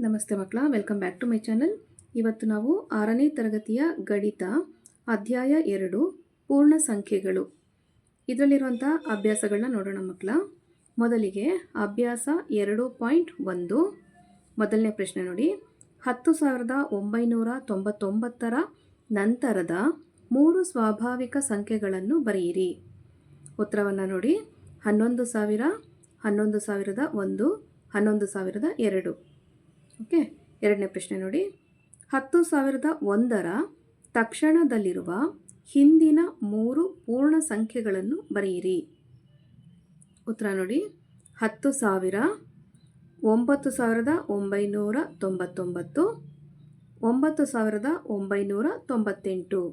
ನಮಸ್ತೆ ಮಕ್ಕಳ welcome back to my channel ಇವತ್ತು ನಾವು ಆರನೇ ತರಗತಿಯ ಗಣಿತ, ಅಧ್ಯಾಯ ಎರಡು, ಪೂರ್ಣ ಸಂಖ್ಯೆಗಳು. ಇದರಲ್ಲಿರುವಂಥ ಅಭ್ಯಾಸಗಳನ್ನ ನೋಡೋಣ ಮಕ್ಕಳ. ಮೊದಲಿಗೆ ಅಭ್ಯಾಸ ಎರಡು ಪಾಯಿಂಟ್ ಒಂದು. ಮೊದಲನೇ ಪ್ರಶ್ನೆ ನೋಡಿ. ಹತ್ತು ಸಾವಿರದ ಒಂಬೈನೂರ ತೊಂಬತ್ತೊಂಬತ್ತರ ನಂತರದ ಮೂರು ಸ್ವಾಭಾವಿಕ ಸಂಖ್ಯೆಗಳನ್ನು ಬರೆಯಿರಿ. ಉತ್ತರವನ್ನು ನೋಡಿ. ಹನ್ನೊಂದು ಸಾವಿರ, ಹನ್ನೊಂದು ಸಾವಿರದ ಒಂದು, ಹನ್ನೊಂದು ಸಾವಿರದ ಎರಡು. ಓಕೆ, ಎರಡನೇ ಪ್ರಶ್ನೆ ನೋಡಿ. ಹತ್ತು ಸಾವಿರದ ಒಂದರ ತಕ್ಷಣದಲ್ಲಿರುವ ಹಿಂದಿನ ಮೂರು ಪೂರ್ಣ ಸಂಖ್ಯೆಗಳನ್ನು ಬರೆಯಿರಿ. ಉತ್ತರ ನೋಡಿ. ಹತ್ತು ಸಾವಿರ, ಒಂಬತ್ತು ಸಾವಿರದ ಒಂಬೈನೂರ ತೊಂಬತ್ತೊಂಬತ್ತು, ಒಂಬತ್ತು ಸಾವಿರದ ಒಂಬೈನೂರ ತೊಂಬತ್ತೆಂಟು.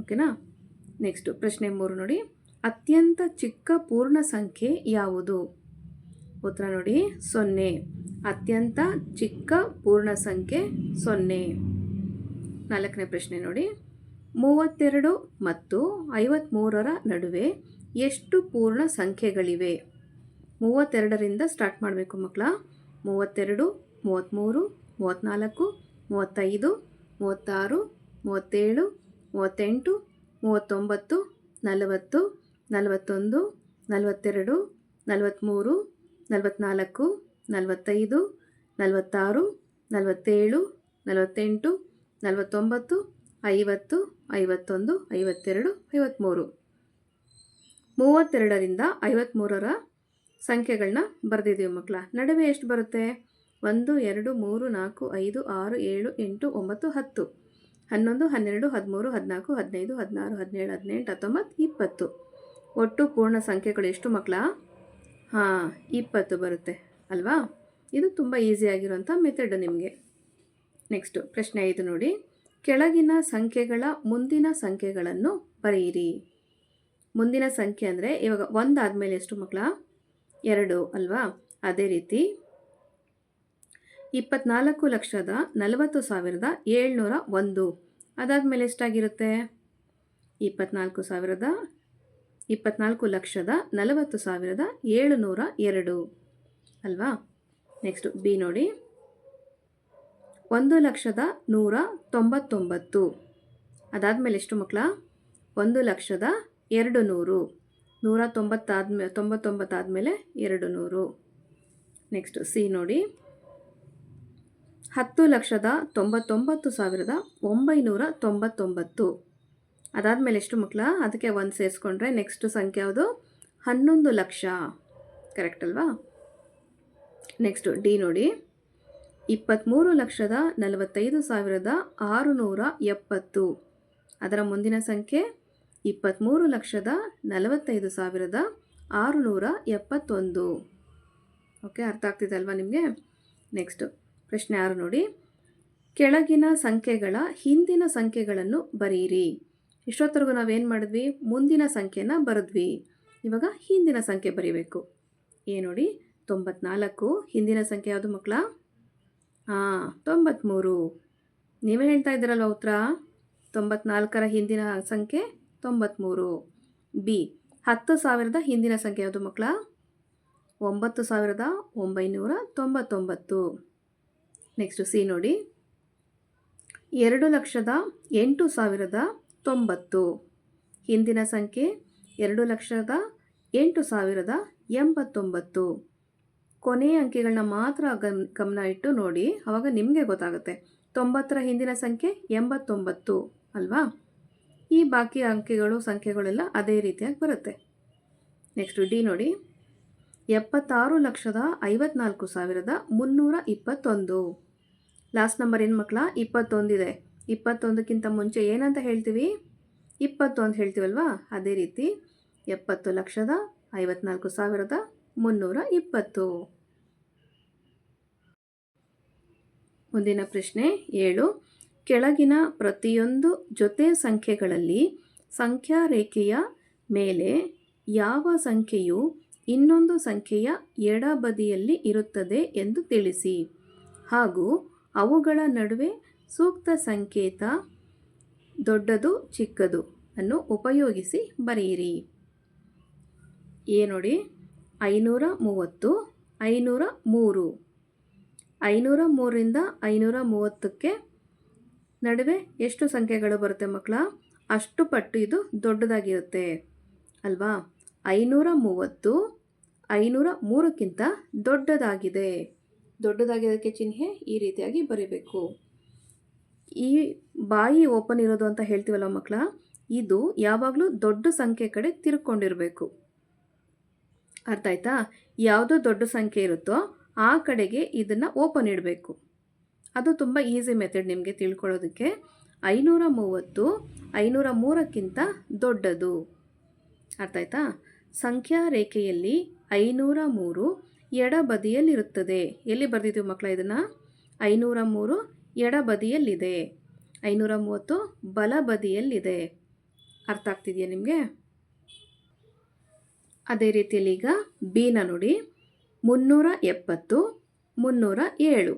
ಓಕೆನಾ? ನೆಕ್ಸ್ಟು ಪ್ರಶ್ನೆ ಮೂರು ನೋಡಿ. ಅತ್ಯಂತ ಚಿಕ್ಕ ಪೂರ್ಣ ಸಂಖ್ಯೆ ಯಾವುದು? ಉತ್ತರ ನೋಡಿ, ಸೊನ್ನೆ. ಅತ್ಯಂತ ಚಿಕ್ಕ ಪೂರ್ಣ ಸಂಖ್ಯೆ, ಸೊನ್ನೆ. ನಾಲ್ಕನೇ ಪ್ರಶ್ನೆ ನೋಡಿ. ಮೂವತ್ತೆರಡು ಮತ್ತು ಐವತ್ತ್ಮೂರರ ನಡುವೆ ಎಷ್ಟು ಪೂರ್ಣ ಸಂಖ್ಯೆಗಳಿವೆ? ಮೂವತ್ತೆರಡರಿಂದ ಸ್ಟಾರ್ಟ್ ಮಾಡಬೇಕು ಮಕ್ಕಳ. ಮೂವತ್ತೆರಡು ಮೂವತ್ತ್ಮೂರು ಮೂವತ್ತ್ನಾಲ್ಕು ಮೂವತ್ತೈದು, ಮೂವತ್ತಾರು, ಮೂವತ್ತೇಳು, ಮೂವತ್ತೆಂಟು, ಮೂವತ್ತೊಂಬತ್ತು, ನಲವತ್ತು, ನಲವತ್ತೊಂದು, ನಲವತ್ತೆರಡು ನಲವತ್ತ್ಮೂರು ನಲವತ್ತ್ನಾಲ್ಕು ನಲವತ್ತೈದು, ನಲವತ್ತಾರು, ನಲವತ್ತೇಳು, ನಲವತ್ತೆಂಟು, ನಲವತ್ತೊಂಬತ್ತು, ಐವತ್ತು, ಐವತ್ತೊಂದು, ಐವತ್ತೆರಡು ಐವತ್ತ್ಮೂರು ಮೂವತ್ತೆರಡರಿಂದ ಐವತ್ತ್ಮೂರರ ಸಂಖ್ಯೆಗಳನ್ನ ಬರೆದಿದ್ದೀವಿ ಮಕ್ಕಳ ನಡುವೆ ಎಷ್ಟು ಬರುತ್ತೆ? ಒಂದು, ಎರಡು, ಮೂರು, ನಾಲ್ಕು, ಐದು, ಆರು, ಏಳು, ಎಂಟು, ಒಂಬತ್ತು, ಹತ್ತು. ಹನ್ನೊಂದು, ಹನ್ನೆರಡು, ಹದಿಮೂರು, ಹದಿನಾಲ್ಕು, ಹದಿನೈದು, ಹದಿನಾರು, ಹದಿನೇಳು, ಹದಿನೆಂಟು, ಹತ್ತೊಂಬತ್ತು, ಇಪ್ಪತ್ತು. ಒಟ್ಟು ಪೂರ್ಣ ಸಂಖ್ಯೆಗಳು ಎಷ್ಟು ಮಕ್ಕಳ ಹಾಂ, ಇಪ್ಪತ್ತು ಬರುತ್ತೆ. ಅಲ್ವಾ? ಇದು ತುಂಬ ಈಸಿಯಾಗಿರುವಂಥ ಮೆಥಡ್ ನಿಮಗೆ. ನೆಕ್ಸ್ಟು ಪ್ರಶ್ನೆ ಐದು ನೋಡಿ. ಕೆಳಗಿನ ಸಂಖ್ಯೆಗಳ ಮುಂದಿನ ಸಂಖ್ಯೆಗಳನ್ನು ಬರೆಯಿರಿ. ಮುಂದಿನ ಸಂಖ್ಯೆ ಅಂದರೆ ಇವಾಗ ಒಂದು ಆದಮೇಲೆ ಎಷ್ಟು ಮಕ್ಕಳ? ಎರಡು, ಅಲ್ವಾ? ಅದೇ ರೀತಿ. ಇಪ್ಪತ್ನಾಲ್ಕು ಲಕ್ಷದ ನಲವತ್ತು ಸಾವಿರದ ಏಳ್ನೂರ ಒಂದು. ಅದಾದಮೇಲೆ ಎಷ್ಟಾಗಿರುತ್ತೆ? ಇಪ್ಪತ್ನಾಲ್ಕು ಸಾವಿರದ ಇಪ್ಪತ್ನಾಲ್ಕು ಲಕ್ಷದ ನಲವತ್ತು ಸಾವಿರದ ಏಳುನೂರ ಎರಡು. ಅಲ್ವಾ? ನೆಕ್ಸ್ಟು ಬಿ ನೋಡಿ. ಒಂದು ಲಕ್ಷದ ನೂರ ತೊಂಬತ್ತೊಂಬತ್ತು. ಅದಾದಮೇಲೆ ಎಷ್ಟು ಮಕ್ಕಳ? ಒಂದು ಲಕ್ಷದ ಎರಡು ನೂರು ನೂರ ತೊಂಬತ್ತಾದ್ಮೇಲೆ ತೊಂಬತ್ತೊಂಬತ್ತಾದಮೇಲೆ ಎರಡು ನೂರು ನೆಕ್ಸ್ಟು ಸಿ ನೋಡಿ. ಹತ್ತು ಲಕ್ಷದ ತೊಂಬತ್ತೊಂಬತ್ತು ಸಾವಿರದ ಒಂಬೈನೂರ ತೊಂಬತ್ತೊಂಬತ್ತು. ಅದಾದಮೇಲೆ ಎಷ್ಟು ಮಕ್ಕಳ? ಅದಕ್ಕೆ ಒಂದು ಸೇರಿಸ್ಕೊಂಡ್ರೆ ನೆಕ್ಸ್ಟ್ ಸಂಖ್ಯೆ ಯಾವುದು? ಹನ್ನೊಂದು ಲಕ್ಷ. ಕರೆಕ್ಟ್ ಅಲ್ವಾ? ನೆಕ್ಸ್ಟು ಡಿ ನೋಡಿ. ಇಪ್ಪತ್ತ್ಮೂರು ಲಕ್ಷದ ನಲವತ್ತೈದು ಸಾವಿರದ ಆರುನೂರ ಎಪ್ಪತ್ತು. ಅದರ ಮುಂದಿನ ಸಂಖ್ಯೆ ಇಪ್ಪತ್ತ್ಮೂರು ಲಕ್ಷದ ನಲವತ್ತೈದು ಸಾವಿರದ ಆರುನೂರ ಎಪ್ಪತ್ತೊಂದು. ಓಕೆ ಅರ್ಥ ಆಗ್ತಿದೆ ಅಲ್ವಾ ನಿಮಗೆ? ನೆಕ್ಸ್ಟು ಪ್ರಶ್ನೆ ಆರು ನೋಡಿ. ಕೆಳಗಿನ ಸಂಖ್ಯೆಗಳ ಹಿಂದಿನ ಸಂಖ್ಯೆಗಳನ್ನು ಬರೆಯಿರಿ ಇಷ್ಟೊತ್ತರೆಗೂ ನಾವೇನು ಮಾಡಿದ್ವಿ? ಮುಂದಿನ ಸಂಖ್ಯೆನ ಬರೆದ್ವಿ. ಇವಾಗ ಹಿಂದಿನ ಸಂಖ್ಯೆ ಬರೀಬೇಕು. ಏ ನೋಡಿ, ತೊಂಬತ್ನಾಲ್ಕು. ಹಿಂದಿನ ಸಂಖ್ಯೆ ಯಾವುದು ಮಕ್ಕಳ ಹಾಂ ತೊಂಬತ್ತ್ಮೂರು ನೀವೇ ಹೇಳ್ತಾ ಇದ್ದೀರಲ್ವ ಉತ್ತರ? ತೊಂಬತ್ನಾಲ್ಕರ ಹಿಂದಿನ ಸಂಖ್ಯೆ ತೊಂಬತ್ತ್ಮೂರು ಬಿ, ಹತ್ತು ಸಾವಿರದ ಹಿಂದಿನ ಸಂಖ್ಯೆ ಯಾವುದು ಮಕ್ಕಳ ಒಂಬತ್ತು ಸಾವಿರದ ಒಂಬೈನೂರ ತೊಂಬತ್ತೊಂಬತ್ತು. ನೆಕ್ಸ್ಟು ಸಿ ನೋಡಿ. ಎರಡು ಲಕ್ಷದ ಎಂಟು ಸಾವಿರದ ತೊಂಬತ್ತು ಹಿಂದಿನ ಸಂಖ್ಯೆ ಎರಡು ಲಕ್ಷದ ಎಂಟು ಸಾವಿರದ ಎಂಬತ್ತೊಂಬತ್ತು. ಕೊನೆಯ ಅಂಕಿಗಳನ್ನ ಮಾತ್ರ ಗಮ್, ಗಮನ ಇಟ್ಟು ನೋಡಿ ಆವಾಗ ನಿಮಗೆ ಗೊತ್ತಾಗುತ್ತೆ. ತೊಂಬತ್ತರ ಹಿಂದಿನ ಸಂಖ್ಯೆ ಎಂಬತ್ತೊಂಬತ್ತು, ಅಲ್ವಾ? ಈ ಬಾಕಿ ಅಂಕಿಗಳು, ಸಂಖ್ಯೆಗಳೆಲ್ಲ ಅದೇ ರೀತಿಯಾಗಿ ಬರುತ್ತೆ. ನೆಕ್ಸ್ಟು ಡಿ ನೋಡಿ. ಎಪ್ಪತ್ತಾರು ಲಕ್ಷದ ಐವತ್ನಾಲ್ಕು ಸಾವಿರದ ಮುನ್ನೂರ ಇಪ್ಪತ್ತೊಂದು. ಲಾಸ್ಟ್ ನಂಬರ್ ಏನು ಮಕ್ಕಳ ಇಪ್ಪತ್ತೊಂದಿದೆ. ಇಪ್ಪತ್ತೊಂದಕ್ಕಿಂತ ಮುಂಚೆ ಏನಂತ ಹೇಳ್ತೀವಿ? ಇಪ್ಪತ್ತು ಅಂತ ಹೇಳ್ತೀವಲ್ವಾ? ಅದೇ ರೀತಿ ಎಪ್ಪತ್ತು ಲಕ್ಷದ ಐವತ್ನಾಲ್ಕು ಸಾವಿರದ ಮುನ್ನೂರ ಇಪ್ಪತ್ತು. ಮುಂದಿನ ಪ್ರಶ್ನೆ ಏಳು. ಕೆಳಗಿನ ಪ್ರತಿಯೊಂದು ಜೊತೆ ಸಂಖ್ಯೆಗಳಲ್ಲಿ ಸಂಖ್ಯಾ ರೇಖೆಯ ಮೇಲೆ ಯಾವ ಸಂಖ್ಯೆಯು ಇನ್ನೊಂದು ಸಂಖ್ಯೆಯ ಎಡಬದಿಯಲ್ಲಿ ಇರುತ್ತದೆ ಎಂದು ತಿಳಿಸಿ. ಹಾಗೂ ಅವುಗಳ ನಡುವೆ ಸೂಕ್ತ ಸಂಕೇತ ದೊಡ್ಡದು ಚಿಕ್ಕದು ಅನ್ನು ಉಪಯೋಗಿಸಿ ಬರೆಯಿರಿ. ಎ ನೋಡಿ, ಐನೂರ ಮೂವತ್ತು, ಐನೂರ ಮೂರು. ಐನೂರ ಮೂರರಿಂದ ಐನೂರ ಮೂವತ್ತಕ್ಕೆ ನಡುವೆ ಎಷ್ಟು ಸಂಖ್ಯೆಗಳು ಬರುತ್ತೆ ಮಕ್ಕಳ? ಅಷ್ಟು ಪಟ್ಟು ಇದು ದೊಡ್ಡದಾಗಿರುತ್ತೆ. ಅಲ್ವಾ? ಐನೂರ ಮೂವತ್ತು, ಐನೂರ ಮೂರಕ್ಕಿಂತ ದೊಡ್ಡದಾಗಿದೆ. ದೊಡ್ಡದಾಗಿರೋದಕ್ಕೆ ಚಿಹ್ನೆ ಈ ರೀತಿಯಾಗಿ ಬರೀಬೇಕು. ಈ ಬಾಯಿ ಓಪನ್ ಇರೋದು ಅಂತ ಹೇಳ್ತೀವಲ್ಲ ಮಕ್ಕಳ? ಇದು ಯಾವಾಗಲೂ ದೊಡ್ಡ ಸಂಖ್ಯೆ ಕಡೆ ತಿರ್ಕೊಂಡಿರಬೇಕು. ಅರ್ಥ ಆಯ್ತಾ? ಯಾವುದೋ ದೊಡ್ಡ ಸಂಖ್ಯೆ ಇರುತ್ತೋ ಆ ಕಡೆಗೆ ಇದನ್ನು ಓಪನ್ ಇಡಬೇಕು. ಅದು ತುಂಬ ಈಸಿ ಮೆಥಡ್ ನಿಮಗೆ ತಿಳ್ಕೊಳ್ಳೋದಕ್ಕೆ. ಐನೂರ ಮೂವತ್ತು, ಐನೂರ ಮೂರಕ್ಕಿಂತ ದೊಡ್ಡದು. ಅರ್ಥ ಆಯ್ತಾ? ಸಂಖ್ಯಾ ರೇಖೆಯಲ್ಲಿ ಐನೂರ ಮೂರು ಎಡಬದಿಯಲ್ಲಿರುತ್ತದೆ. ಎಲ್ಲಿ ಬರೆದಿದ್ದೀವಿ ಮಕ್ಕಳ ಇದನ್ನು? ಐನೂರ ಮೂರು ಎಡಬದಿಯಲ್ಲಿದೆ. ಐನೂರ ಮೂವತ್ತು ಬಲಬದಿಯಲ್ಲಿದೆ. ಅರ್ಥ ಆಗ್ತಿದೆಯಾ ನಿಮಗೆ? ಅದೇ ರೀತಿಯಲ್ಲಿ ಈಗ ಬೀನ ನೋಡಿ. ಮುನ್ನೂರ ಎಪ್ಪತ್ತು, ಮುನ್ನೂರ ಏಳು.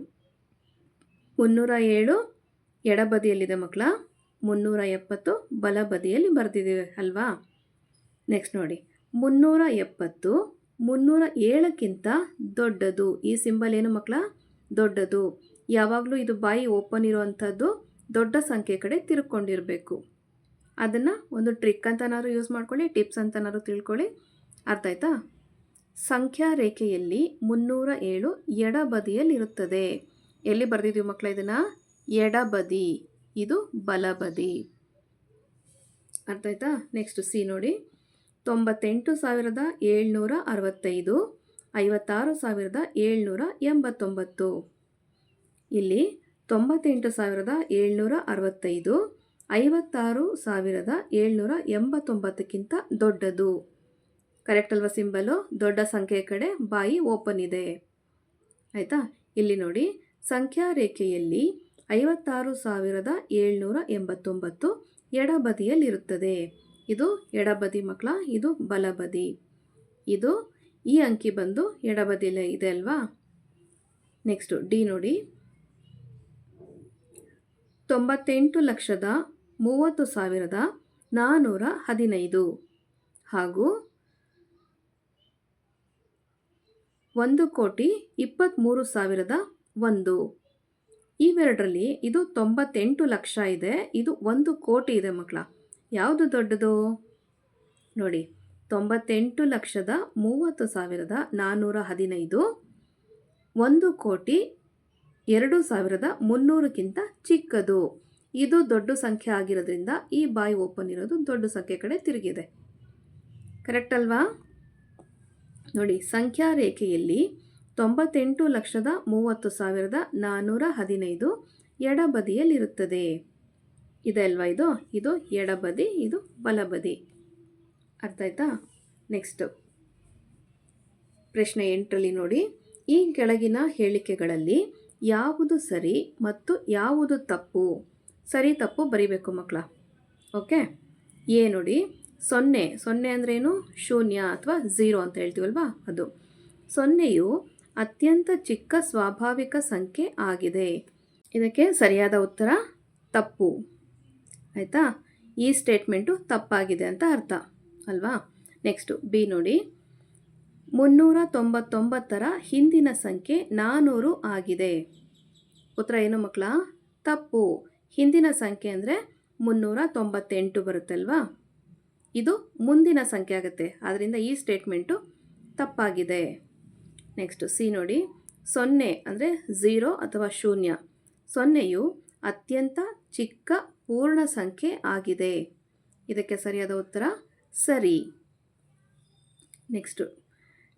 ಮುನ್ನೂರ ಏಳು ಎಡಬದಿಯಲ್ಲಿದೆ ಮಕ್ಕಳ. ಮುನ್ನೂರ ಎಪ್ಪತ್ತು ಬಲಬದಿಯಲ್ಲಿ ಬರೆದಿದ್ದೀವಿ ಅಲ್ವಾ? ನೆಕ್ಸ್ಟ್ ನೋಡಿ. ಮುನ್ನೂರ ಎಪ್ಪತ್ತು, ಮುನ್ನೂರ ಏಳಕ್ಕಿಂತ ದೊಡ್ಡದು. ಈ ಸಿಂಬಲ್ ಏನು ಮಕ್ಕಳ? ದೊಡ್ಡದು. ಯಾವಾಗಲೂ ಇದು ಬಾಯಿ ಓಪನ್ ಇರುವಂಥದ್ದು ದೊಡ್ಡ ಸಂಖ್ಯೆ ಕಡೆ ತಿರ್ಕೊಂಡಿರಬೇಕು. ಅದನ್ನು ಒಂದು ಟ್ರಿಕ್ ಅಂತನಾದ್ರು ಯೂಸ್ ಮಾಡ್ಕೊಳ್ಳಿ, ಟಿಪ್ಸ್ ಅಂತನಾದ್ರು ತಿಳ್ಕೊಳ್ಳಿ. ಅರ್ಥ ಆಯ್ತಾ? ಸಂಖ್ಯಾ ರೇಖೆಯಲ್ಲಿ ಮುನ್ನೂರ ಏಳು ಎಡಬದಿಯಲ್ಲಿರುತ್ತದೆ. ಎಲ್ಲಿ ಬರೆದಿದ್ದೀವಿ ಮಕ್ಕಳ ಇದನ್ನು? ಎಡಬದಿ. ಇದು ಬಲಬದಿ. ಅರ್ಥ ಆಯ್ತಾ? ನೆಕ್ಸ್ಟ್ ಸಿ ನೋಡಿ. ತೊಂಬತ್ತೆಂಟು ಸಾವಿರದ ಏಳ್ನೂರ ಅರವತ್ತೈದು, ಐವತ್ತಾರು ಸಾವಿರದ ಏಳ್ನೂರ ಎಂಬತ್ತೊಂಬತ್ತು. ಇಲ್ಲಿ ತೊಂಬತ್ತೆಂಟು ಸಾವಿರದ ಏಳ್ನೂರ ಅರವತ್ತೈದು, ಐವತ್ತಾರು ಸಾವಿರದ ಏಳ್ನೂರ ಎಂಬತ್ತೊಂಬತ್ತಕ್ಕಿಂತ ದೊಡ್ಡದು. ಕರೆಕ್ಟ್ ಅಲ್ವಾ ಸಿಂಬಲು ದೊಡ್ಡ ಸಂಖ್ಯೆ ಕಡೆ ಬಾಯಿ ಓಪನ್ ಇದೆ. ಆಯಿತಾ? ಇಲ್ಲಿ ನೋಡಿ ಸಂಖ್ಯಾ ರೇಖೆಯಲ್ಲಿ ಐವತ್ತಾರು ಸಾವಿರದ ಏಳ್ನೂರ ಎಂಬತ್ತೊಂಬತ್ತು ಎಡಬದಿಯಲ್ಲಿರುತ್ತದೆ. ಇದು ಎಡಬದಿ ಮಕ್ಕಳ, ಇದು ಬಲಬದಿ. ಇದು ಈ ಅಂಕಿ ಬಂದು ಎಡಬದಿಯಲ್ಲೇ ಇದೆ ಅಲ್ವಾ? ನೆಕ್ಸ್ಟು ಡಿ ನೋಡಿ. ತೊಂಬತ್ತೆಂಟು ಲಕ್ಷದ ಮೂವತ್ತು ಸಾವಿರದ ನಾನ್ನೂರ ಹದಿನೈದು. ಹಾಗೂ ಒಂದು ಕೋಟಿ ಇಪ್ಪತ್ತ್ಮೂರು ಸಾವಿರದ ಒಂದು. ಇವೆರಡರಲ್ಲಿ ಇದು ತೊಂಬತ್ತೆಂಟು ಲಕ್ಷ ಇದೆ. ಇದು ಒಂದು ಕೋಟಿ ಇದೆ ಮಕ್ಕಳ. ಯಾವುದು ದೊಡ್ಡದು? ನೋಡಿ, ತೊಂಬತ್ತೆಂಟು ಲಕ್ಷದ ಮೂವತ್ತು ಸಾವಿರದ ನಾನ್ನೂರ ಹದಿನೈದು. ಒಂದು ಕೋಟಿ ಎರಡು ಸಾವಿರದ ಮುನ್ನೂರಕ್ಕಿಂತ ಚಿಕ್ಕದು. ಇದು ದೊಡ್ಡ ಸಂಖ್ಯೆ ಆಗಿರೋದ್ರಿಂದ ಈ ಬಾಯಿ ಓಪನ್ ಇರೋದು ದೊಡ್ಡ ಸಂಖ್ಯೆ ಕಡೆ ತಿರುಗಿದೆ. ಕರೆಕ್ಟ್ ಅಲ್ವಾ? ನೋಡಿ ಸಂಖ್ಯಾ ರೇಖೆಯಲ್ಲಿ ತೊಂಬತ್ತೆಂಟು ಲಕ್ಷದ ಮೂವತ್ತು ಸಾವಿರದ ನಾನ್ನೂರ ಹದಿನೈದು ಎಡಬದಿಯಲ್ಲಿರುತ್ತದೆ. ಇದೆ ಅಲ್ವಾ ಇದು? ಇದು ಎಡಬದಿ, ಇದು ಬಲಬದಿ. ಅರ್ಥ ಆಯ್ತಾ? ನೆಕ್ಸ್ಟು. ಪ್ರಶ್ನೆ ಎಂಟರಲ್ಲಿ ನೋಡಿ. ಈ ಕೆಳಗಿನ ಹೇಳಿಕೆಗಳಲ್ಲಿ ಯಾವುದು ಸರಿ ಮತ್ತು ಯಾವುದು ತಪ್ಪು? ಸರಿ ತಪ್ಪು ಬರಿಬೇಕು ಮಕ್ಕಳ ಓಕೆ? ಎ ನೋಡಿ, ಸೊನ್ನೆ. ಸೊನ್ನೆ ಅಂದ್ರೇನು ಶೂನ್ಯ ಅಥವಾ ಝೀರೋ ಅಂತ ಹೇಳ್ತೀವಲ್ವಾ? ಅದು. ಸೊನ್ನೆಯು ಅತ್ಯಂತ ಚಿಕ್ಕ ಸ್ವಾಭಾವಿಕ ಸಂಖ್ಯೆ ಆಗಿದೆ. ಇದಕ್ಕೆ ಸರಿಯಾದ ಉತ್ತರ, ತಪ್ಪು. ಆಯಿತಾ? ಈ ಸ್ಟೇಟ್ಮೆಂಟು ತಪ್ಪಾಗಿದೆ ಅಂತ ಅರ್ಥ. ಅಲ್ವಾ? ನೆಕ್ಸ್ಟು ಬಿ ನೋಡಿ ಮುನ್ನೂರ ತೊಂಬತ್ತೊಂಬತ್ತರ ಹಿಂದಿನ ಸಂಖ್ಯೆ ನಾನ್ನೂರು ಆಗಿದೆ. ಉತ್ತರ ಏನು ಮಕ್ಕಳ? ತಪ್ಪು. ಹಿಂದಿನ ಸಂಖ್ಯೆ ಅಂದರೆ ಮುನ್ನೂರ ತೊಂಬತ್ತೆಂಟು ಬರುತ್ತಲ್ವಾ? ಇದು ಮುಂದಿನ ಸಂಖ್ಯೆ ಆಗುತ್ತೆ. ಆದ್ದರಿಂದ ಈ ಸ್ಟೇಟ್ಮೆಂಟು ತಪ್ಪಾಗಿದೆ. ನೆಕ್ಸ್ಟು ಸಿ ನೋಡಿ. ಸೊನ್ನೆ ಅಂದರೆ ಝೀರೋ ಅಥವಾ ಶೂನ್ಯ. ಸೊನ್ನೆಯು ಅತ್ಯಂತ ಚಿಕ್ಕ ಪೂರ್ಣ ಸಂಖ್ಯೆ ಆಗಿದೆ. ಇದಕ್ಕೆ ಸರಿಯಾದ ಉತ್ತರ? ಸರಿ. ನೆಕ್ಸ್ಟು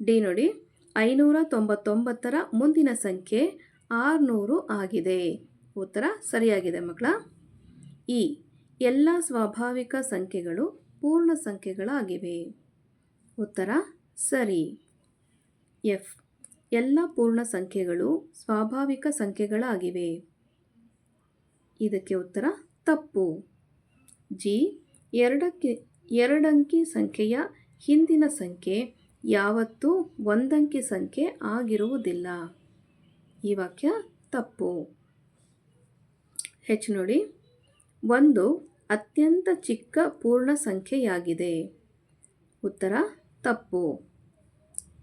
ಡಿ ನೋಡಿ ಐನೂರ ತೊಂಬತ್ತೊಂಬತ್ತರ ಮುಂದಿನ ಸಂಖ್ಯೆ ಆರುನೂರು ಆಗಿದೆ. ಉತ್ತರ ಸರಿಯಾಗಿದೆ ಮಕ್ಕಳ. ಇ. ಎಲ್ಲ ಸ್ವಾಭಾವಿಕ ಸಂಖ್ಯೆಗಳು ಪೂರ್ಣ ಸಂಖ್ಯೆಗಳಾಗಿವೆ. ಉತ್ತರ ಸರಿ. ಎಫ್. ಎಲ್ಲ ಪೂರ್ಣ ಸಂಖ್ಯೆಗಳು ಸ್ವಾಭಾವಿಕ ಸಂಖ್ಯೆಗಳಾಗಿವೆ. ಇದಕ್ಕೆ ಉತ್ತರ ತಪ್ಪು. ಜಿ. ಎರಡಕ್ಕೆ, ಎರಡಂಕಿ ಸಂಖ್ಯೆಯ ಹಿಂದಿನ ಸಂಖ್ಯೆ ಯಾವತ್ತೂ ಒಂದಂಕಿ ಸಂಖ್ಯೆ ಆಗಿರುವುದಿಲ್ಲ. ಈ ವಾಕ್ಯ ತಪ್ಪು. ಹೆಚ್ಚು ನೋಡಿ. ಒಂದು ಅತ್ಯಂತ ಚಿಕ್ಕ ಪೂರ್ಣ ಸಂಖ್ಯೆಯಾಗಿದೆ. ಉತ್ತರ ತಪ್ಪು.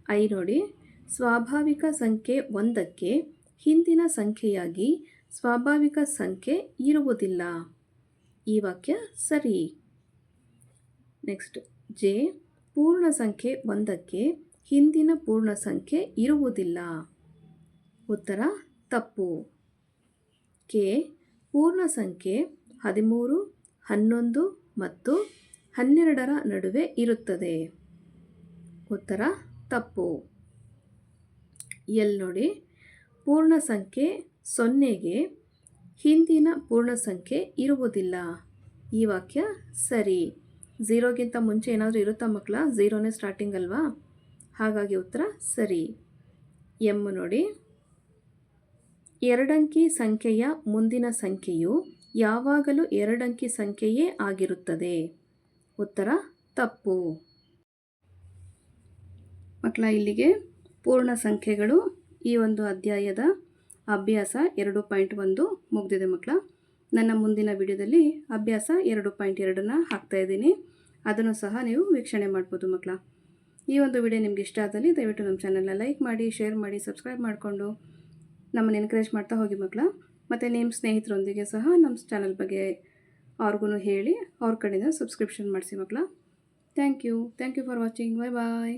ಐ ನೋಡಿ. ಸ್ವಾಭಾವಿಕ ಸಂಖ್ಯೆ ಒಂದಕ್ಕೆ ಹಿಂದಿನ ಸಂಖ್ಯೆಯಾಗಿ ಸ್ವಾಭಾವಿಕ ಸಂಖ್ಯೆ ಇರುವುದಿಲ್ಲ. ಈ ವಾಕ್ಯ ಸರಿ. Next J. ಪೂರ್ಣ ಸಂಖ್ಯೆ ಒಂದಕ್ಕೆ ಹಿಂದಿನ ಪೂರ್ಣ ಸಂಖ್ಯೆ ಇರುವುದಿಲ್ಲ. ಉತ್ತರ, ತಪ್ಪು. ಕೆ ಪೂರ್ಣ ಸಂಖ್ಯೆ ಹದಿಮೂರು, ಹನ್ನೊಂದು ಮತ್ತು ಹನ್ನೆರಡರ ನಡುವೆ ಇರುತ್ತದೆ. ಉತ್ತರ, ತಪ್ಪು. ಎಲ್ ನೋಡಿ ಪೂರ್ಣ ಸಂಖ್ಯೆ ಸೊನ್ನೆಗೆ ಹಿಂದಿನ ಪೂರ್ಣ ಸಂಖ್ಯೆ ಇರುವುದಿಲ್ಲ. ಈ ವಾಕ್ಯ ಸರಿ. ಝೀರೋಗಿಂತ ಮುಂಚೆ ಏನಾದರೂ ಇರುತ್ತಾ ಮಕ್ಕಳ? ಝೀರೋನೇ ಸ್ಟಾರ್ಟಿಂಗ್ ಅಲ್ವಾ? ಹಾಗಾಗಿ ಉತ್ತರ ಸರಿ. ಎಂ ನೋಡಿ. ಎರಡಂಕಿ ಸಂಖ್ಯೆಯ ಮುಂದಿನ ಸಂಖ್ಯೆಯು ಯಾವಾಗಲೂ ಎರಡಂಕಿ ಸಂಖ್ಯೆಯೇ ಆಗಿರುತ್ತದೆ. ಉತ್ತರ ತಪ್ಪು. ಮಕ್ಕಳ, ಇಲ್ಲಿಗೆ ಪೂರ್ಣ ಸಂಖ್ಯೆಗಳು ಈ ಒಂದು ಅಧ್ಯಾಯದ ಅಭ್ಯಾಸ ಎರಡು ಪಾಯಿಂಟ್ ಒಂದು ಮುಗಿದಿದೆ ಮಕ್ಕಳ. ನನ್ನ ಮುಂದಿನ ವಿಡಿಯೋದಲ್ಲಿ ಅಭ್ಯಾಸ ಎರಡು ಪಾಯಿಂಟ್ ಎರಡನ್ನು ಹಾಕ್ತಾಯಿದ್ದೀನಿ ಅದನ್ನು ಸಹ ನೀವು ವೀಕ್ಷಣೆ ಮಾಡ್ಬೋದು ಮಕ್ಕಳ. ಈ ಒಂದು ವಿಡಿಯೋ ನಿಮ್ಗೆ ಇಷ್ಟ ಆದಲ್ಲಿ ದಯವಿಟ್ಟು ನಮ್ಮ ಚಾನಲ್ನ ಲೈಕ್ ಮಾಡಿ, ಶೇರ್ ಮಾಡಿ, ಸಬ್ಸ್ಕ್ರೈಬ್ ಮಾಡಿಕೊಂಡು ನಮ್ಮನ್ನು ಎನ್ಕರೇಜ್ ಮಾಡ್ತಾ ಹೋಗಿ ಮಕ್ಕಳ. ಮತ್ತು ನಿಮ್ಮ ಸ್ನೇಹಿತರೊಂದಿಗೆ ಸಹ ನಮ್ಮ ಚಾನಲ್ ಬಗ್ಗೆ ಅವ್ರಿಗೂ ಹೇಳಿ ಅವ್ರ ಕಡೆಯಿಂದ ಸಬ್ಸ್ಕ್ರಿಪ್ಷನ್ ಮಾಡಿಸಿ ಮಕ್ಕಳ. Thank you thank you for watching bye bye